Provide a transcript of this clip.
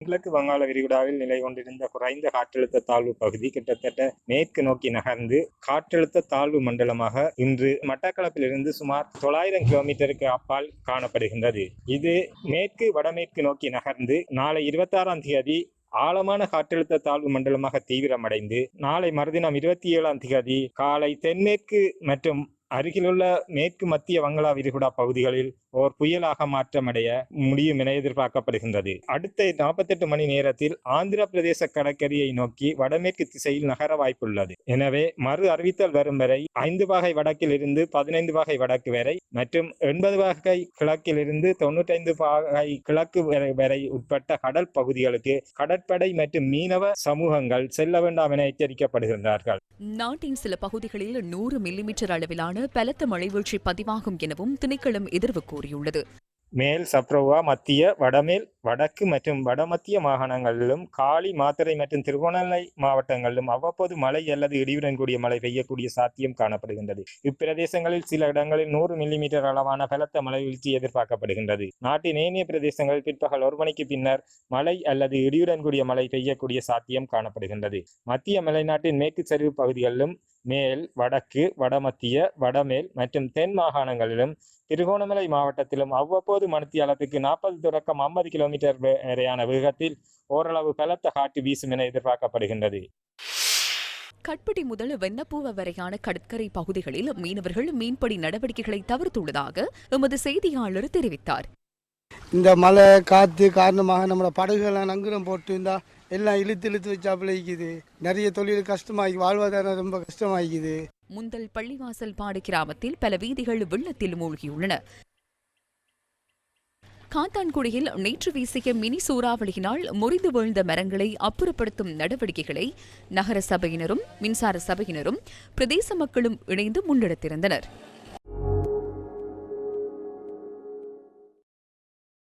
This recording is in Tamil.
கிழக்கு வங்காள விரிகுடாவில் நிலை கொண்டிருந்த குறைந்த காற்றழுத்த தாழ்வு பகுதி கிட்டத்தட்ட மேற்கு நோக்கி நகர்ந்து காற்றழுத்த தாழ்வு மண்டலமாக இன்று மட்டக்களப்பிலிருந்து சுமார் தொள்ளாயிரம் கிலோமீட்டருக்கு அப்பால் காணப்படுகின்றது. இது மேற்கு வடமேற்கு நோக்கி நகர்ந்து நாளை இருபத்தாறாம் தேதி ஆழமான காற்றழுத்த தாழ்வு மண்டலமாக தீவிரமடைந்து நாளை மறுதினம் இருபத்தி ஏழாம் தேதி காலை தென்மேற்கு மற்றும் அருகிலுள்ள மேற்கு மத்திய வங்களா விரிகுடா பகுதிகளில் ஓர் புயலாக மாற்றமடைய முடியும் என எதிர்பார்க்கப்படுகின்றது. அடுத்த நாற்பத்தெட்டு மணி நேரத்தில் ஆந்திர பிரதேச கடற்கரையை நோக்கி வடமேற்கு திசையில் நகர வாய்ப்புள்ளது. எனவே மறு அறிவித்தல் வரும் வரை ஐந்து வகை வடக்கில் இருந்து பதினைந்து வகை வடக்கு வரை மற்றும் எண்பது வகை கிழக்கில் இருந்து தொண்ணூற்றைந்து வகை கிழக்கு வரை வரை உட்பட்ட கடல் பகுதிகளுக்கு கடற்படை மற்றும் மீனவ சமூகங்கள் செல்ல வேண்டாம் என எச்சரிக்கப்படுகின்றார்கள். நாட்டின் சில பகுதிகளில் நூறு மில்லிமீட்டர் அளவிலான பலத்த மழைவீழ்ச்சி பதிவாகும் எனவும் திணைக்களம் எதிர்வு கூறியுள்ளது. மேல் சப்ரவா மத்திய வடமேல் வடக்கு மற்றும் வடமத்திய மாகாணங்களிலும் காலி மாத்தறை மற்றும் திருவண்ணாமலை மாவட்டங்களிலும் அவ்வப்போது மழை அல்லது இடியுடன் கூடிய மழை பெய்யக்கூடிய சாத்தியம் காணப்படுகின்றது. இப்பிரதேசங்களில் சில இடங்களில் நூறு மில்லிமீட்டர் அளவான பலத்த மழை வீழ்ச்சி எதிர்பார்க்கப்படுகின்றது. நாட்டின் ஏனைய பிரதேசங்களில் பிற்பகல் ஒரு மணிக்கு பின்னர் மழை அல்லது இடியுடன் கூடிய மழை பெய்யக்கூடிய சாத்தியம் காணப்படுகின்றது. மத்திய மலைநாட்டின் மேற்கு சரிவு பகுதிகளிலும் மேல் வடக்கு வடமத்திய வடமேல் மற்றும் தென் மாகாணங்களிலும் திருகோணமலை மாவட்டத்திலும் அவ்வப்போது மணித்தியாலத்துக்கு நாற்பது தொடக்கம் ஐம்பது கிலோமீட்டர் வரையான வேகத்தில் ஓரளவு பலத்த காற்று வீசும் என எதிர்பார்க்கப்படுகின்றது. கட்பிடி முதல் வெண்ணப்பூவ வரையான கடற்கரை பகுதிகளில் மீனவர்கள் மீன்பிடி நடவடிக்கைகளை தவிர்த்துள்ளதாக எமது செய்தியாளர் தெரிவித்தார். இந்த மழை காற்று காரணமாக நம்மளோட படகுகள்லாம் நங்குரம் போட்டு இருந்தா எல்லாம் இழுத்து இழுத்து வச்சாப்புல இருக்குது நிறைய தொழில் கஷ்டமாகி வாழ்வாதாரம் ரொம்ப கஷ்டமாகிக்குது. முந்தல் பள்ளிவாசல் பாடு கிராமத்தில் பல வீதிகள் வெள்ளத்தில் மூழ்கியுள்ளன. காத்தான்குடியில் நேற்று வீசிய மினி சூறாவளியினால் முறிந்து வீழ்ந்த மரங்களை அப்புறப்படுத்தும் நடவடிக்கைகளை நகர சபையினரும் மின்சார சபையினரும் பிரதேச மக்களும் இணைந்து முன்னெடுத்திருந்தனர்.